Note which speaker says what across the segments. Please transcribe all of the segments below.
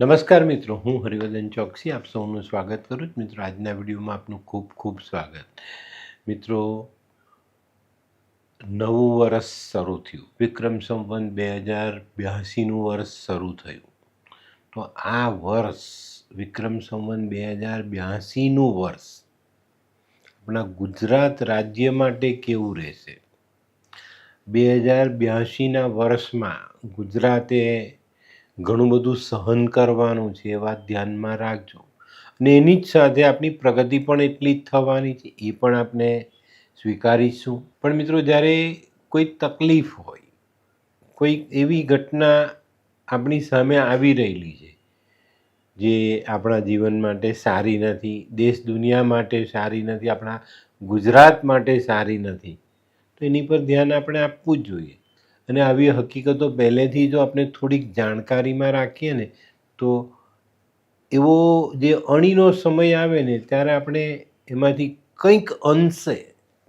Speaker 1: નમસ્કાર મિત્રો, હું હરિવર્ધન ચોકસી. આપ સૌનું સ્વાગત કરું છું. મિત્રો, આજના વિડીયોમાં આપનું ખૂબ ખૂબ સ્વાગત. મિત્રો, નવું વર્ષ શરૂ થયું. વિક્રમ સંવંત બે હજાર બ્યાસીનું વર્ષ શરૂ થયું. તો આ વર્ષ, વિક્રમ સંવંત બે હજાર બ્યાસીનું વર્ષ, આપણા ગુજરાત રાજ્ય માટે કેવું રહેશે? બે હજાર બ્યાસીના વર્ષમાં ગુજરાતે ઘણું બધું સહન કરવાનું છે, એ વાત ધ્યાનમાં રાખજો. અને એની જ સાથે આપણી પ્રગતિ પણ એટલી જ થવાની છે, એ પણ આપણે સ્વીકારીશું. પણ મિત્રો, જ્યારે કોઈ તકલીફ હોય, કોઈ એવી ઘટના આપણી સામે આવી રહેલી છે, જે આપણા જીવન માટે સારી નથી, દેશ દુનિયા માટે સારી નથી, આપણા ગુજરાત માટે સારી નથી, તો એની પર ધ્યાન આપણે આપવું જ જોઈએ. અને આવી હકીકતો પહેલેથી જો આપણે થોડીક જાણકારીમાં રાખીએ ને, તો એવો જે અણીનો સમય આવે ને, ત્યારે આપણે એમાંથી કંઈક અંશે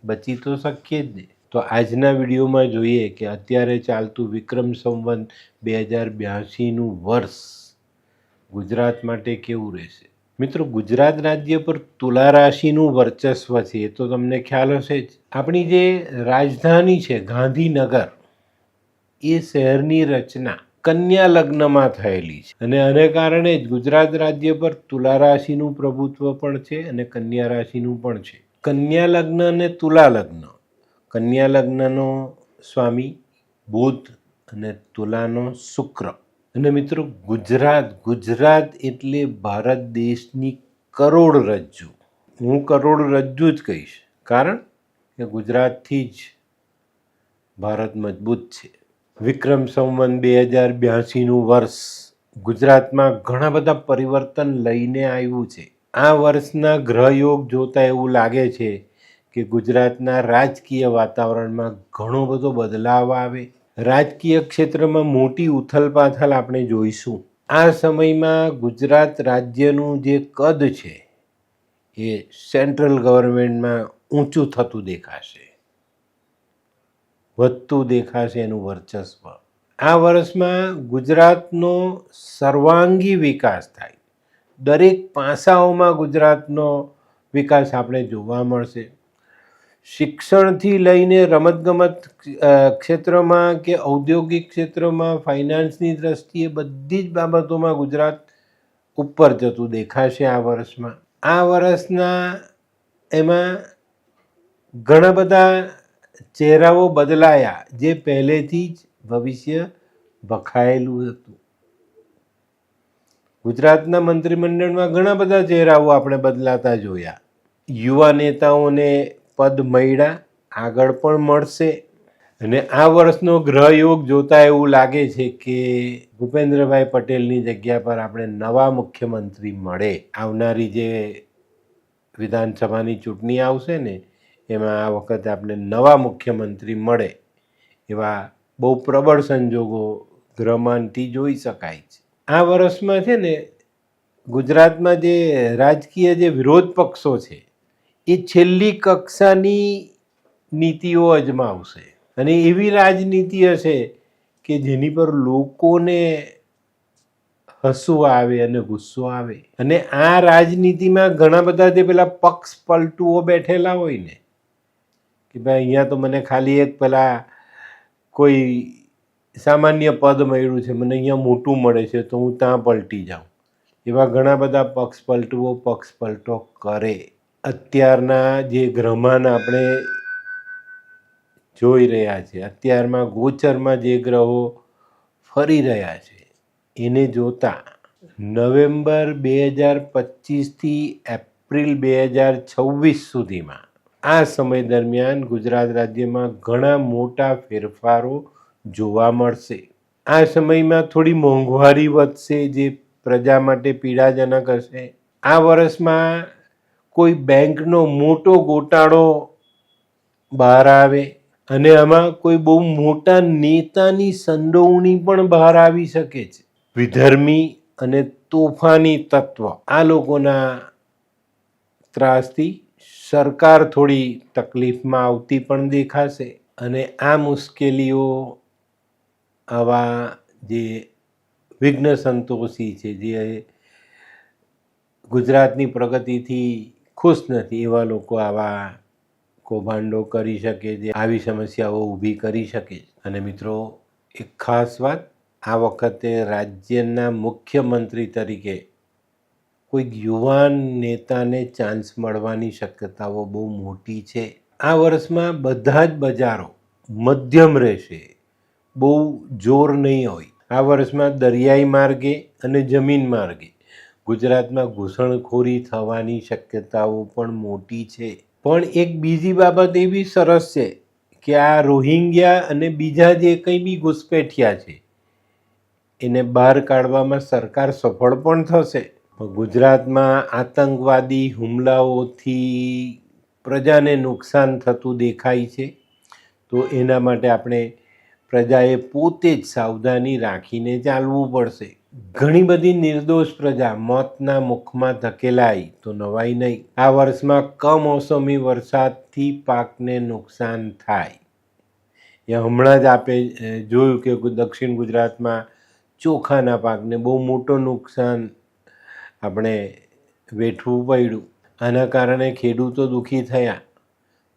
Speaker 1: બચી તો શકીએ જ ને. તો આજના વિડીયોમાં જોઈએ કે અત્યારે ચાલતું વિક્રમ સંવંત બે હજાર બ્યાસીનું વર્ષ ગુજરાત માટે કેવું રહેશે? મિત્રો, ગુજરાત રાજ્ય પર તુલા રાશિનું વર્ચસ્વ છે, એ તો તમને ખ્યાલ હશે જ. આપણી જે રાજધાની છે ગાંધીનગર એ શહેરની રચના કન્યા લગ્નમાં થયેલી છે. અને આને કારણે જ ગુજરાત રાજ્ય પર તુલા રાશિનું પ્રભુત્વ પણ છે અને કન્યા રાશિનું પણ છે. કન્યા લગ્ન અને તુલા લગ્ન. કન્યા લગ્નનો સ્વામી બુધ અને તુલાનો શુક્ર. અને મિત્રો ગુજરાત ગુજરાત એટલે ભારત દેશની કરોડરજ્જુ હું કરોડરજ્જુ જ કહીશ. કારણ કે ગુજરાતથી જ ભારત મજબૂત છે. વિક્રમ સંવંત બે હજાર બ્યાસીનું વર્ષ. ગુજરાતમાં ઘણા બધા પરિવર્તન લઈને આવ્યું છે. આ વર્ષના ગ્રહયોગ જોતા એવું લાગે છે કે ગુજરાતના રાજકીય વાતાવરણમાં ઘણો બધો બદલાવ આવે. રાજકીય ક્ષેત્રમાં મોટી ઉથલપાથલ આપણે જોઈશું. આ સમયમાં ગુજરાત રાજ્યનું જે કદ છે એ સેન્ટ્રલ ગવર્મેન્ટમાં ઊંચું થતું દેખાશે. વધતું દેખાશે એનું વર્ચસ્વ. આ વર્ષમાં ગુજરાતનો સર્વાંગી વિકાસ થાય. દરેક પાસાઓમાં ગુજરાતનો વિકાસ આપણે જોવા મળશે. શિક્ષણથી લઈને રમતગમત ક્ષેત્રમાં કે ઔદ્યોગિક ક્ષેત્રમાં, ફાઇનાન્સની દ્રષ્ટિએ બધી જ બાબતોમાં ગુજરાત ઉપર જતું દેખાશે આ વર્ષમાં. આ વર્ષના એમાં ઘણા બધા ચહેરાઓ બદલાયા જે પહેલેથી જ ભવિષ્ય વખાયેલું હતું. ગુજરાતના મંત્રીમંડળમાં ઘણા બધા ચહેરાઓ આપણે બદલાતા જોયા. યુવા નેતાઓને પદ મળ્યા, આગળ પણ મળશે. અને આ વર્ષનો ગ્રહયોગ જોતા એવું લાગે છે કે ભૂપેન્દ્રભાઈ પટેલની જગ્યા પર આપણે નવા મુખ્યમંત્રી મળે. આવનારી જે વિધાનસભાની ચૂંટણી આવશે ને એમાં આ વખતે આપણે નવા મુખ્યમંત્રી મળે એવા બહુ પ્રબળ સંજોગો ગ્રહમાનથી જોઈ શકાય છે. આ વર્ષમાં છે ને ગુજરાતમાં જે રાજકીય જે વિરોધ પક્ષો છે, એ છેલ્લી કક્ષાની નીતિઓ અજમાવશે. અને એવી રાજનીતિ હશે કે જેની પર લોકોને હસવું આવે અને ગુસ્સો આવે. અને આ રાજનીતિમાં ઘણા બધા જે પેલા પક્ષ પલટુઓ બેઠેલા હોય ને કે ભાઈ, અહીંયા તો મને ખાલી એક પેલા કોઈ સામાન્ય પદ મળ્યું છે, મને અહીંયા મોટું મળે છે, તો હું ત્યાં પલટી જાઉં. એવા ઘણા બધા પક્ષ પલટવો, પક્ષ પલટો કરે. અત્યારના જે ગ્રહમાન આપણે જોઈ રહ્યા છે, અત્યારમાં ગોચરમાં જે ગ્રહો ફરી રહ્યા છે, એને જોતા નવેમ્બર બે હજાર પચીસથી એપ્રિલ બે હજાર છવ્વીસ સુધીમાં આ સમય દરમિયાન ગુજરાત રાજ્યમાં ઘણા મોટા ફેરફારો જોવા મળશે. આ સમયમાં થોડી મોંઘવારી વધશે, જે પ્રજા માટે પીડાજનક હશે. આ વર્ષમાં કોઈ બેંકનો મોટો ગોટાળો બહાર આવે અને આમાં કોઈ બહુ મોટા નેતાની સંડોવણી પણ બહાર આવી શકે છે. વિધર્મી અને તોફાની તત્વ આ લોકોના ત્રાસથી સરકાર થોડી તકલીફમાં આવતી પણ દેખાશે અને આ મુશ્કેલીઓ આવા જે વિઘ્ન સંતોષી છે, જે ગુજરાતની પ્રગતિથી ખુશ નથી, એવા લોકો આવા કૌભાંડો કરી શકે જે આવી સમસ્યાઓ ઊભી કરી શકે અને મિત્રો, એક ખાસ વાત, આ વખતે રાજ્યના મુખ્યમંત્રી તરીકે કોઈક યુવાન નેતાને ચાન્સ મળવાની શક્યતાઓ બહુ મોટી છે. આ વર્ષમાં બધા જ બજારો મધ્યમ રહેશે. બહુ જોર નહીં હોય. આ વર્ષમાં દરિયાઈ માર્ગે અને જમીન માર્ગે ગુજરાતમાં ઘૂસણખોરી થવાની શક્યતાઓ પણ મોટી છે. પણ એક બીજી બાબત એવી સરસ છે કે આ રોહિંગ્યા અને બીજા જે કંઈ બી ઘૂસપેઠિયા છે, એને બહાર કાઢવામાં સરકાર સફળ પણ થશે. ગુજરાતમાં આતંકવાદી હુમલાઓથી પ્રજાને નુકસાન થતું દેખાય છે. તો એના માટે આપણે પ્રજાએ પોતે જ સાવધાની રાખીને ચાલવું પડશે. ઘણી બધી નિર્દોષ પ્રજા મોતના મુખમાં ધકેલાય તો નવાઈ નહીં. આ વર્ષમાં કમોસમી વરસાદથી પાકને નુકસાન થાય. એ હમણાં જ આપે જોયું કે દક્ષિણ ગુજરાતમાં ચોખાના પાકને બહુ મોટું નુકસાન આપણે વેઠવું પડ્યું. આના કારણે ખેડૂતો દુઃખી થયા.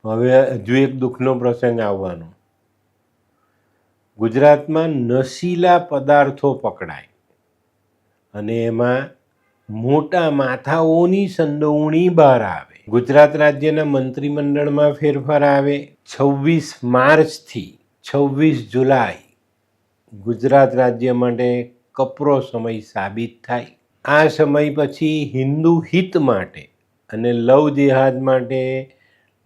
Speaker 1: હવે હજુ એક દુઃખનો પ્રસંગ આવવાનો. ગુજરાતમાં નશીલા પદાર્થો પકડાય અને એમાં મોટા માથાઓની સંડોવણી બહાર આવે. ગુજરાત રાજ્યના મંત્રીમંડળમાં ફેરફાર આવે છવ્વીસ માર્ચથી છવ્વીસ જુલાઈ. ગુજરાત રાજ્ય માટે કપરો સમય સાબિત થાય. આ સમય પછી હિન્દુ હિત માટે અને લવ જેહાદ માટે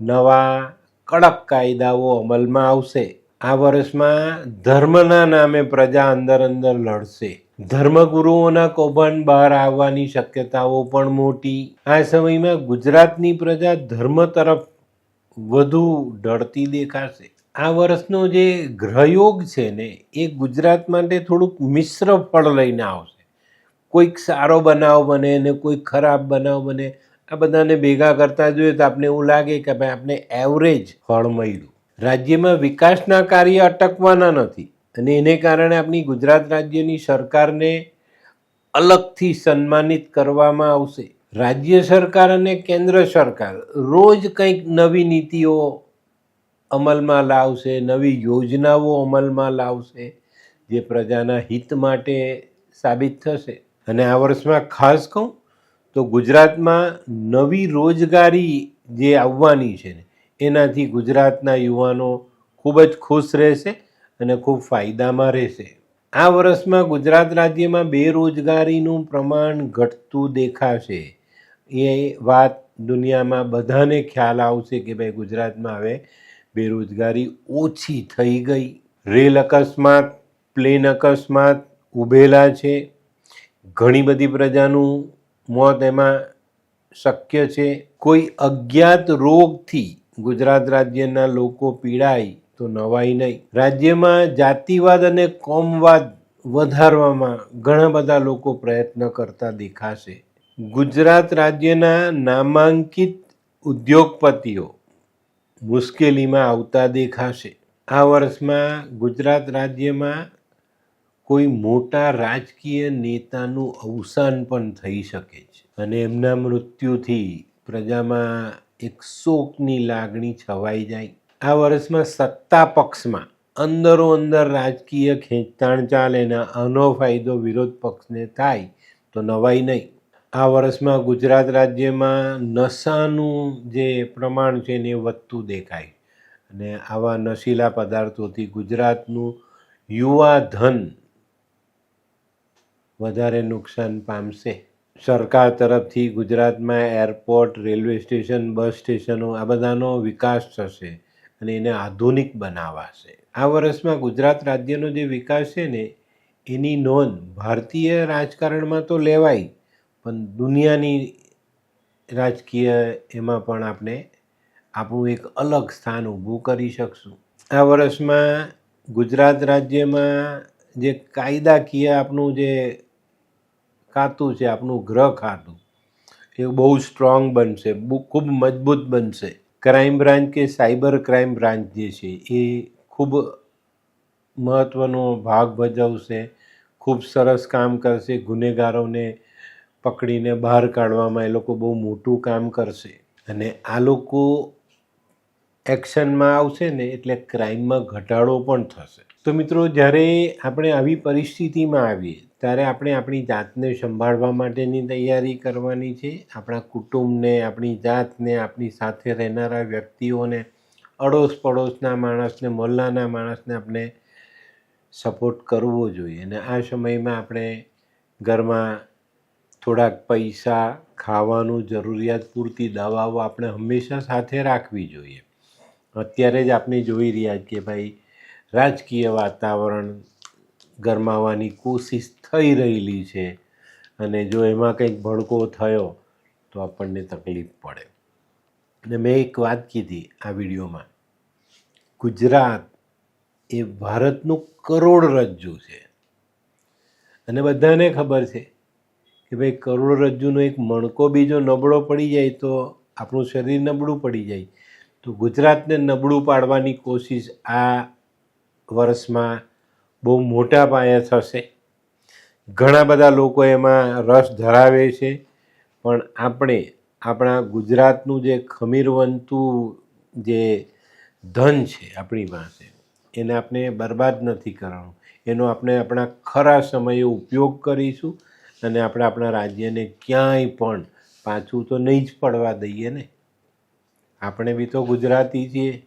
Speaker 1: નવા કડક કાયદાઓ અમલમાં આવશે. આ વર્ષમાં ધર્મના નામે પ્રજા અંદર અંદર લડશે. ધર્મગુરુઓના કૌભાંડ બહાર આવવાની શક્યતાઓ પણ મોટી. આ સમયમાં ગુજરાતની પ્રજા ધર્મ તરફ વધુ ડરતી દેખાશે. આ વર્ષનો જે ગ્રહયોગ છે ને, એ ગુજરાત માટે થોડુંક મિશ્ર ફળ લઈને આવશે. કોઈક સારો બનાવ બને ને કોઈક ખરાબ બનાવ બને, આ બધાને ભેગા કરતા જોઈએ તો આપણે એવું લાગે કે ભાઈ આપણે એવરેજ ફળ મળ્યું. રાજ્યમાં વિકાસના કાર્ય અટકવાના નથી અને એને કારણે આપણી ગુજરાત રાજ્યની સરકારને અલગથી સન્માનિત કરવામાં આવશે. રાજ્ય સરકાર અને કેન્દ્ર સરકાર રોજ કંઈક નવી નીતિઓ અમલમાં લાવશે, નવી યોજનાઓ અમલમાં લાવશે, જે પ્રજાના હિત માટે સાબિત થશે. અને આ વર્ષમાં ખાસ કહું તો ગુજરાતમાં નવી રોજગારી જે આવવાની છે ને, એનાથી ગુજરાતના યુવાનો ખૂબ જ ખુશ રહેશે અને ખૂબ ફાયદામાં રહેશે. આ વર્ષમાં ગુજરાત રાજ્યમાં બેરોજગારીનું પ્રમાણ ઘટતું દેખાશે. એ વાત દુનિયામાં બધાને ખ્યાલ આવશે કે ભાઈ ગુજરાતમાં હવે બેરોજગારી ઓછી થઈ ગઈ. રેલ અકસ્માત, પ્લેન અકસ્માત ઊભેલા છે. ઘણી બધી પ્રજાનું મોત એમાં શક્ય છે. કોઈ અજ્ઞાત રોગથી ગુજરાત રાજ્યના લોકો પીડાય તો નવાઈ નહીં. રાજ્યમાં જાતિવાદ અને કોમવાદ વધારવામાં ઘણા બધા લોકો પ્રયત્ન કરતા દેખાશે. ગુજરાત રાજ્યના નામાંકિત ઉદ્યોગપતિઓ મુશ્કેલીમાં આવતા દેખાશે. આ વર્ષમાં ગુજરાત રાજ્યમાં કોઈ મોટા રાજકીય નેતાનું અવસાન પણ થઈ શકે છે. અને એમના મૃત્યુથી પ્રજામાં એક શોકની લાગણી છવાઈ જાય. આ વર્ષમાં સત્તા પક્ષમાં અંદરો અંદર રાજકીય ખેંચતાણ ચાલે ને આનો ફાયદો વિરોધ પક્ષને થાય તો નવાઈ નહીં. આ વર્ષમાં ગુજરાત રાજ્યમાં નશાનું જે પ્રમાણ છે ને વધતું દેખાય. અને આવા નશીલા પદાર્થોથી ગુજરાતનું યુવા ધન વધારે નુકસાન પામશે. સરકાર તરફથી ગુજરાતમાં એરપોર્ટ, રેલવે સ્ટેશન, બસ સ્ટેશનો, આ બધાનો વિકાસ થશે અને એને આધુનિક બનાવાશે. આ વર્ષમાં ગુજરાત રાજ્યનો જે વિકાસ છે ને, એની નોંધ ભારતીય રાજકારણમાં તો લેવાય, પણ દુનિયાની રાજકીય એમાં પણ આપણે આપણું એક અલગ સ્થાન ઊભું કરી શકશું. આ વર્ષમાં ગુજરાત રાજ્યમાં જે કાયદાકીય આપણું જે ખાતું છે આપણું ગ્રહ ખાતું, એ બહુ સ્ટ્રોંગ બનશે ખૂબ મજબૂત બનશે. ક્રાઇમ બ્રાન્ચ કે સાયબર ક્રાઇમ બ્રાન્ચ જે છે, એ ખૂબ મહત્ત્વનો ભાગ ભજવશે, ખૂબ સરસ કામ કરશે, ગુનેગારોને પકડીને બહાર કાઢવામાં એ લોકો બહુ મોટું કામ કરશે. અને આ લોકો એક્શનમાં આવશે ને, એટલે ક્રાઇમમાં ઘટાડો પણ થશે. તો મિત્રો, જ્યારે આપણે આવી પરિસ્થિતિમાં આવીએ, ત્યારે આપણે આપણી જાતને સંભાળવા માટેની તૈયારી કરવાની છે. આપણા કુટુંબને, આપણી જાતને, આપણી સાથે રહેનારા વ્યક્તિઓને અડોશ પડોશના માણસને, મોહલ્લાના માણસને આપણે સપોર્ટ કરવો જોઈએ. અને આ સમયમાં આપણે ઘરમાં થોડાક પૈસા, ખાવાનું, જરૂરિયાત પૂરતી દવાઓ આપણે હંમેશા સાથે રાખવી જોઈએ. અત્યારે જ આપણે જોઈ રહ્યા કે ભાઈ રાજકીય વાતાવરણ ગરમાવાની કોશિશ થઈ રહેલી છે અને જો એમાં કંઈક ભડકો થયો, તો આપણને તકલીફ પડે. અને મેં એક વાત કીધી આ વિડીયોમાં. ગુજરાત એ ભારતનું કરોડરજ્જુ છે. અને બધાને ખબર છે કે ભાઈ કરોડરજ્જુનો એક મણકો બીજો નબળો પડી જાય તો આપણું શરીર નબળું પડી જાય. તો ગુજરાતને નબળું પાડવાની કોશિશ આ વર્ષમાં બહુ મોટા પાયે થશે. ઘણા બધા લોકો એમાં રસ ધરાવે છે, પણ આપણે, આપણા ગુજરાતનું જે ખમીરવંતું જે ધન છે આપણી પાસે, એને આપણે બરબાદ નથી કરવાનું. એનો આપણે આપણા ખરા સમયે ઉપયોગ કરીશું અને આપણે આપણા રાજ્યને ક્યાંય પણ પાછું તો નહીં જ પડવા દઈએ ને. આપણે બી તો ગુજરાતી છીએ.